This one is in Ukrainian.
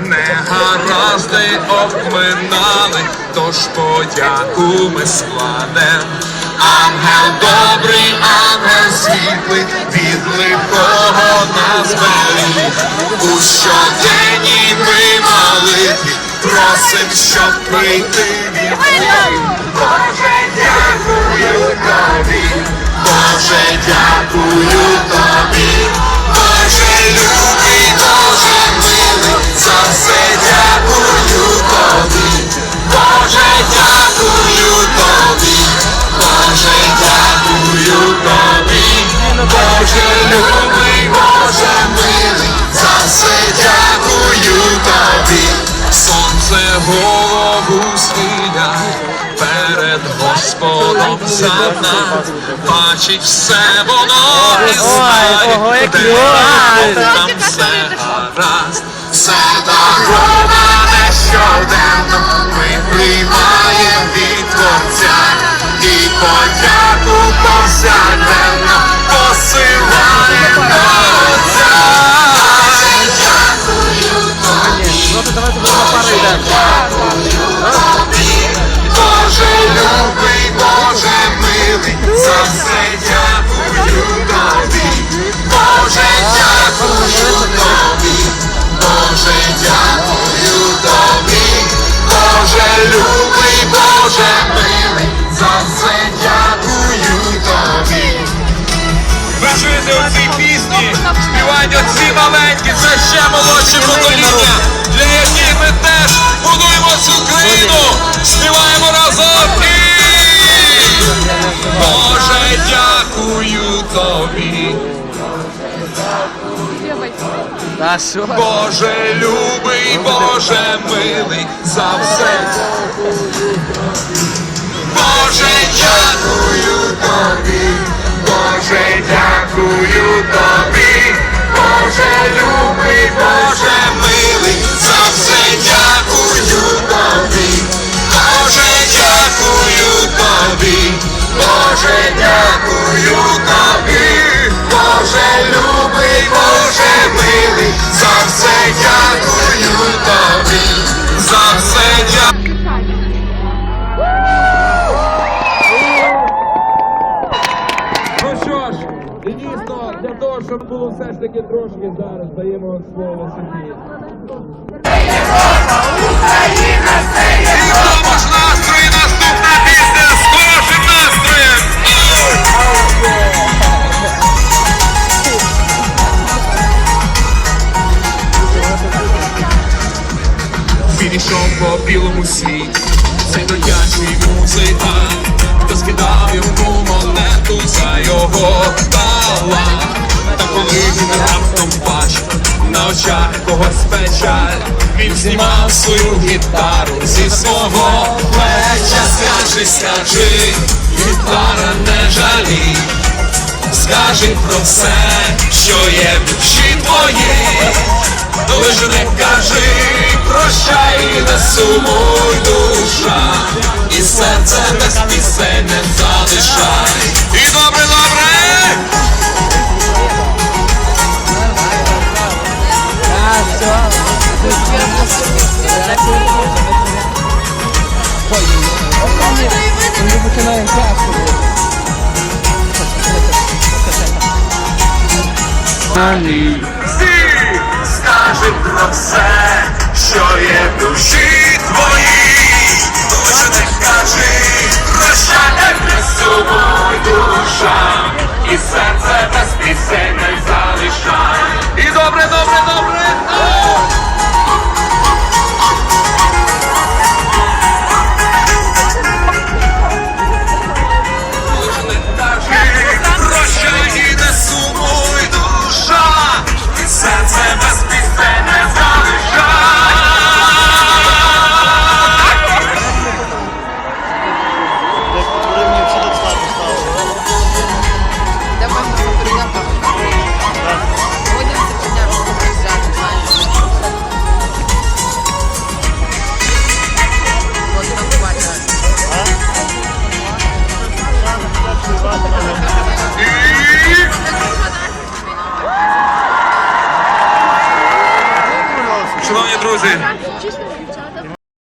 негаразди обминали, тож подяку ми складем. Ангел добрий, ангел світлий, від лихого нас беріг. У щоденній ми молитві просим, щоб прийти від. Боже, дякую тобі, Боже, дякую тобі, Боже, любий, Сонце голову схиляє перед Господом за нас, бачить все воно і знає, де клас! там все гаразд, все дароване щоденно, ми приймаємо від Творця. І подяку повсякденно посилаємо співають оці маленькі, це ще тобі? Боже любий, Боже милий, за все. Для того, щоб було все ж таки трошки зараз, даємо слово в тому ж настрої наступна пісня з хорошим настроєм. По білому світі, цей дитячий музикант, хто скидав йому монету за його талант. Та коли він раптом бачив на очах когось печаль, він знімав свою гітару зі свого плеча. Скажи, скажи, гітара не жалій. Скажи про все, що є в душі твоїй, лиш не кажи, прощай, не сумуй душа, і серце без пісень не залишай. Ми. Всі скажи про все, що є в душі твоїй, лише не кажи,